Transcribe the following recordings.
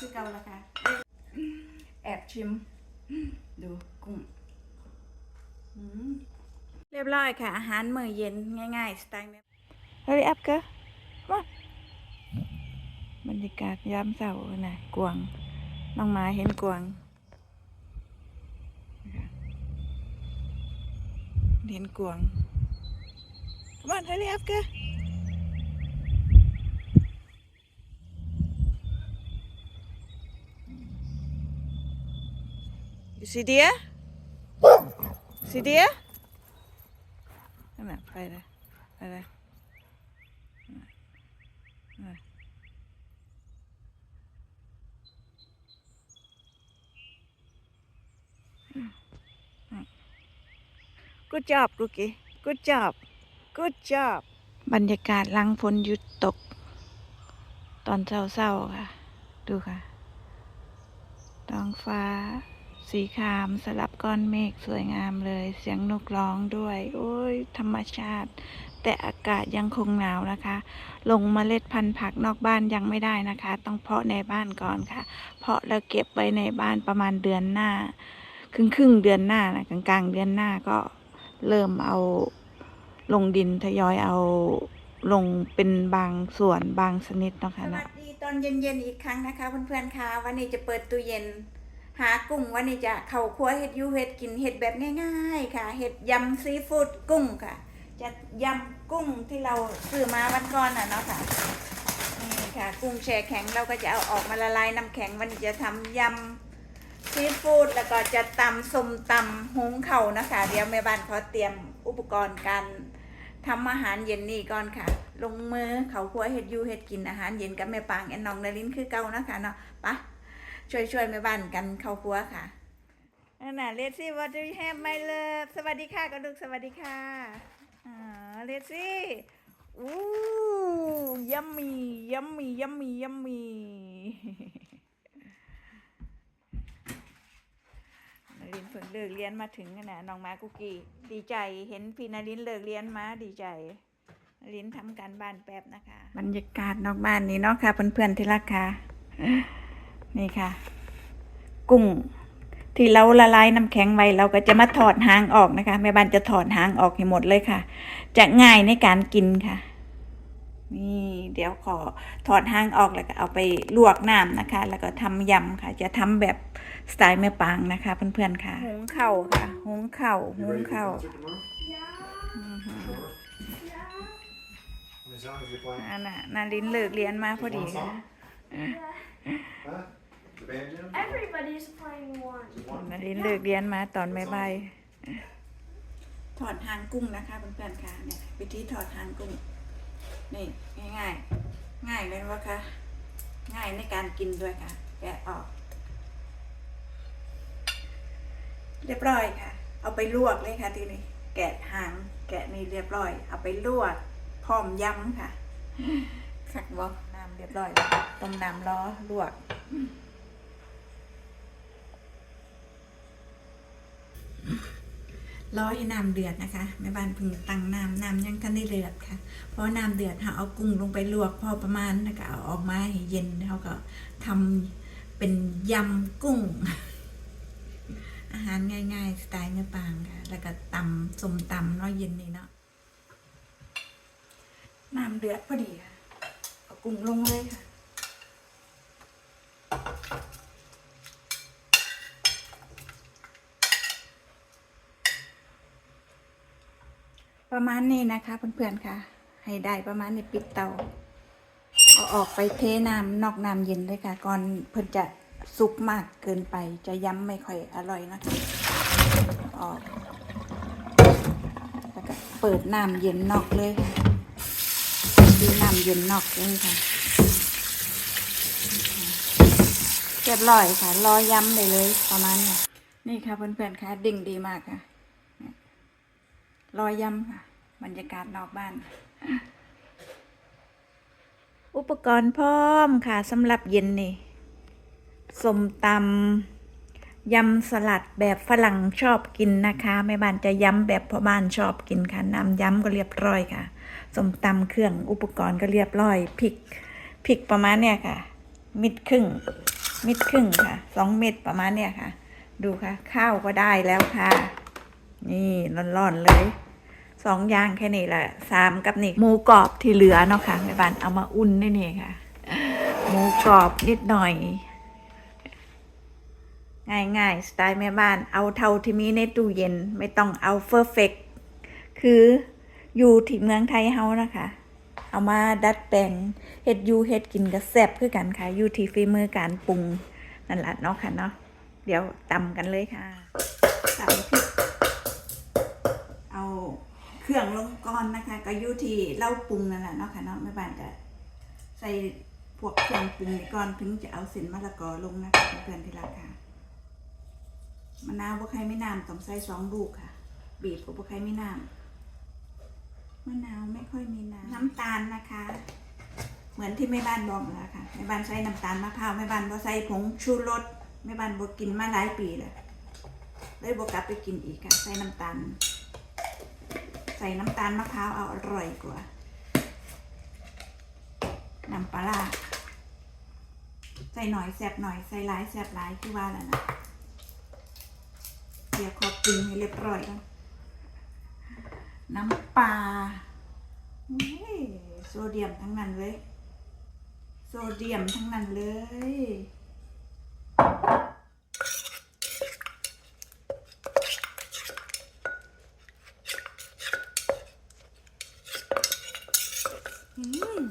คือเก่าละค่ะ แอบชิม ดูกุ้งเรียบร้อยค่ะ อาหารมื้อเย็นง่ายๆ สไตล์แม่ Hurry up girl Come on บรรยากาศยามเช้าน่ะกวางน้องหมาเห็นกวางเห็นกวาง Come on hurry up girl You see deer? See deer? นั่นน่ะไปเลยไปเลยนั่นน่ะนั่นน่ะ Good job ลูกี้ Good job Good job บรรยากาศลังฝนหยุดตก ตอนเศร้าๆค่ะ ดูค่ะท้องฟ้า สีครามสลับก้อนเมฆสวยงามเลย เสียงนกร้องด้วย โอ้ย ธรรมชาติ แต่อากาศยังคงหนาวนะคะ ลงเมล็ดพันธุ์ผักนอกบ้านยังไม่ได้นะคะ ต้องเพาะในบ้านก่อนค่ะ เพาะแล้วเก็บไว้ในบ้านประมาณเดือนหน้า ครึ่งครึ่งเดือนหน้านะกลางกลางเดือนหน้าก็เริ่มเอาลงดินทยอยเอาลงเป็นบางส่วนบางชนิดนะคะสวัสดีตอนเย็นๆอีกครั้งนะคะเพื่อนๆคะวันนี้จะเปิดตู้เย็น หากุ้งวันนี้จะเข้าครัวเห็ดยูเห็ดกินเห็ดแบบง่ายๆ ค่ะเห็ดยำซีฟู้ดกุ้งค่ะ จะยำกุ้งที่เราซื้อมาวันก่อนน่ะเนาะค่ะนี่ค่ะกุ้งแช่แข็งเราก็จะเอาออกมาละลายน้ำแข็งวันนี้จะทำยำซีฟู้ดแล้วก็จะตำส้มตำหุงเข่านะคะเดี๋ยวแม่บ้านขอเตรียมอุปกรณ์การทำอาหารเย็นนี่ก่อนค่ะ ลงมือเขาครัวเฮ็ดยูเฮ็ดกินอาหารเย็นกับแม่ปางแอนน้องนารินคือเก่านะคะเนาะไปะ ช่วยช่วยๆแม่บ้านกันเข้าครัวค่ะนั่นน่ะเลซี่ what do you have my love สวัสดีค่ะกระดูกสวัสดีค่ะอ่าเลซี่อู้ยัมมี่ยัมมี่ยัมมี่ยัมมี่นารินเพิ่งเลิกเรียนมาถึงขนาดน้องมากุกกี้ดีใจเห็นพี่นารินเลิกเรียนมาดีใจนารินทำการบ้านแป๊บนะคะ บรรยากาศนอกบ้านนี่เนาะค่ะเพื่อนๆที่รักค่ะ นี่ค่ะ กุ้งที่เราละลายน้ำแข็งไว้เราก็จะมาถอดหางออกนะคะ แม่บ้านจะถอดหางออกให้หมดเลยค่ะ จะง่ายในการกินค่ะ นี่เดี๋ยวขอถอดหางออกแล้วก็เอาไปลวกน้ำนะคะ แล้วก็ทำยำค่ะ จะทำแบบสไตล์แม่ปางนะคะ เพื่อนๆค่ะ หุงเข่าวค่ะ หุงเข่าวหุ You ง ready for เข่าว concert tomorrow? Sure. How many songs you playing? อันน่ะนารินเลิกเรียนมาพอ Just ดี one ค่ะ song? Huh? The band jam? Everybody's playing one. Just one? นารินเลิกเรียนมาตอนบ่ายๆถอดหางกุ้งนะคะเพื่อนๆค่ะเนี่ยวิธีถอดหางกุ้งนี่ง่ายๆ ง่ายเลยว่าคะง่ายในการกินด้วยค่ะแกะออก เรียบร้อยค่ะ เอาไปลวกเลยค่ะทีนี้แกะหางแกะนี่เรียบร้อย เอาไปลวกพร้อมยำค่ะสักบอกน้ำเรียบร้อยแล้วต้มน้ำล้อลวก รอให้น้ำเดือดนะคะแม่บ้านเพิ่งตั้งน้ำน้ำยังทันได้เดือดค่ะเพราะน้ำเดือดเขาเอากุ้งลงไปลวกพอประมาณแล้วก็เอาออกมาให้เย็นเขาก็ทำเป็นยำกุ้ง อาหารง่ายๆสไตล์แม่ปางค่ะ แล้วก็ตำสมตำเนาะเย็นนี่เนาะน้ำเดือดพอดีค่ะเอากุ้งลงเลยค่ะ ประมาณนี้นะคะเพื่อนๆค่ะ ให้ได้ประมาณนี้ปิดเตาเอาออกไปเทน้ำนอกน้ำเย็นเลยค่ะ ก่อนเพิ่อนจะสุกมากเกินไปจะย้ำไม่ค่อยอร่อยนะคะออกแล้วก็เปิดน้ำเย็นนอกเลยค่ะดูน้ำเย็นนอกเลยค่ะเรียบร้อยค่ะ รอย้ำเลยเลยประมาณนี้นี่ค่ะเพื่อนๆค่ะดิ่งดีมากค่ะรอยยำค่ะ บรรยากาศนอกบ้าน อุปกรณ์พร้อมค่ะสำหรับเย็นนี่สมตำยำสลัดแบบฝรั่งชอบกินนะคะแม่บ้านจะย้ำแบบพ่อบ้านชอบกินค่ะน้ำย้ำก็เรียบร้อยค่ะสมตำเครื่องอุปกรณ์ก็เรียบร้อยพริกพริกประมาณเนี้ยค่ะ มิดครึ่งเม็ดครึ่งค่ะสองเม็ดประมาณเนี่ยค่ะ ดูค่ะ ข้าวก็ได้แล้วค่ะ นี่ร้อนๆเลย สองอย่างแค่นี้แหละสามกับนี่หมูกรอบที่เหลือเนาะค่ะแม่บ้านเอามาอุ่นนี่นี่ค่ะ หมูกรอบนิดหน่อย ง่ายๆสไตล์แม่บ้านเอาเท่าที่มีในตู้เย็น ไม่ต้องเอาเฟอร์เฟกคืออยู่ที่เมืองไทยเฮานะคะ เอามาดัดแปลงเฮ็ดยูเฮ็ดกินก็แซ่บคือกันค่ะอยู่ที่ฝีมือการปรุงนั่นแหละเนาะค่ะเนาะเดี๋ยวตำกันเลยค่ะ องลงก่อนนะคะ ก็อยู่ที่เล่าปรุงนั่นแหละเนาะค่ะเนาะแม่บ้านก็ใส่พวกเครื่องปรุงไปก่อนถึงจะเอาเส้นมะละกอลงนะคะเพื่อนๆที่รักค่ะมะนาวบ่ใครไม่น้ำต้องใส่สองลูกค่ะ บีบกับบ่ใครไม่น้ำมะนาวไม่ค่อยมีน้ำน้ำตาลนะคะ เหมือนที่แม่บ้านบอกแล้วค่ะแม่บ้านใส่น้ำตาลมะพร้าวแม่บ้านบ่ใส่ผงชูรสแม่บ้านบ่กินมาหลายปีแล้วเลยบ่กลับไปกินอีกค่ะใส่น้ำตาลใส่น้ำตาลมะพร้าวเอาอร่อยกว่าน้ำปลาใส่หน่อยแซบหน่อยใส่หลายแซบหลายคือว่าแล้วนะเดี๋ยวขอปรุงให้เรียบร้อยก่อนน้ำปลาเฮ้ยโซเดียมทั้งนั้นเลย โซเดียมทั้งนั้นเลย อืม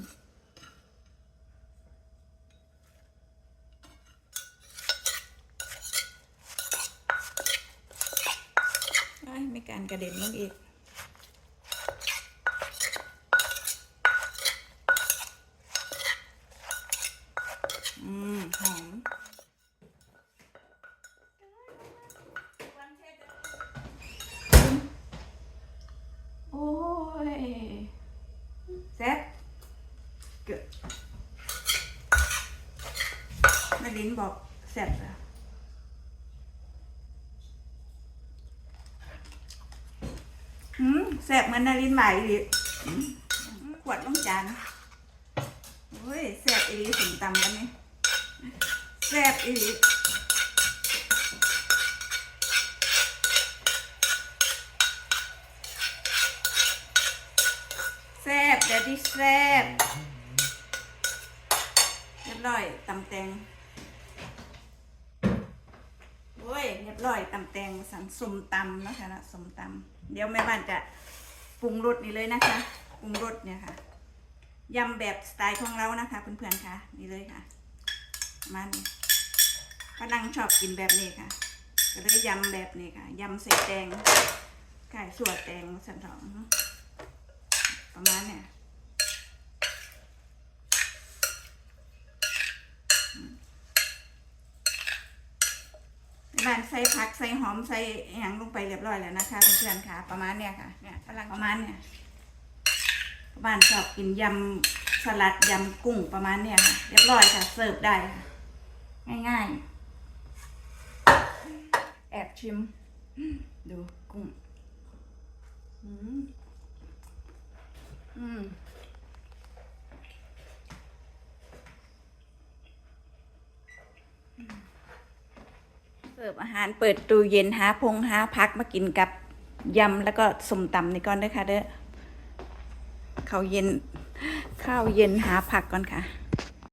เอ้ยไม่ การกระเด็นลงอีก อืม หอมโอ้ยแซ่บเกิดแม่ลิ้นบอกแซ่บอะ อืมแซ่บเหมือนนารินใหม่ดิขวดลงจานโอ้ยแซ่บอีหลีถึงตำกันนี่แซ่บอีลีแซ่บเดี๋ยวดิแซ่บเรียบร้อยตำแตงโอ้ยเรีย บร้อยตำแตงสันสมตำนะคะนะสมตำเดี๋ยวแม่บ้านจะปรุงรสนี่เลยนะคะปรุงรสเนี่ยค่ะยำแบบสไตล์ของเรานะคะเพื่อนๆค่ะนี่เลยค่ะมานี่พนังชอบกินแบบนี้ค่ะ ก็เลยยำแบบนี้ค่ะยำใส่แตงไก่สวดแตงสันทองประมาณเนี่ย บ้านใส่ผักใส่หอมใส่อหย่างลงไปเรียบร้อยแล้วนะคะเพื่อนๆค่ะ ประมาณเนี่ยค่ะเนี่ยพลังประมาณเนี่ยบ้านชอบกินยำสลัดยำกุ้งประมาณเนี่ยค่ะเรียบร้อยค่ะเสิร์ฟได้ค่ะง่ายๆ แอบชิม ดูกุ้ง อืมอืม เสิร์ฟอาหารเปิดตู้เย็นหาพงหาพักมากินกับยำแล้วก็สมตำนี่ก่อนด้อค่ะเด้อข้าวเย็นข้าวเย็นหาผักก่อนค่ะ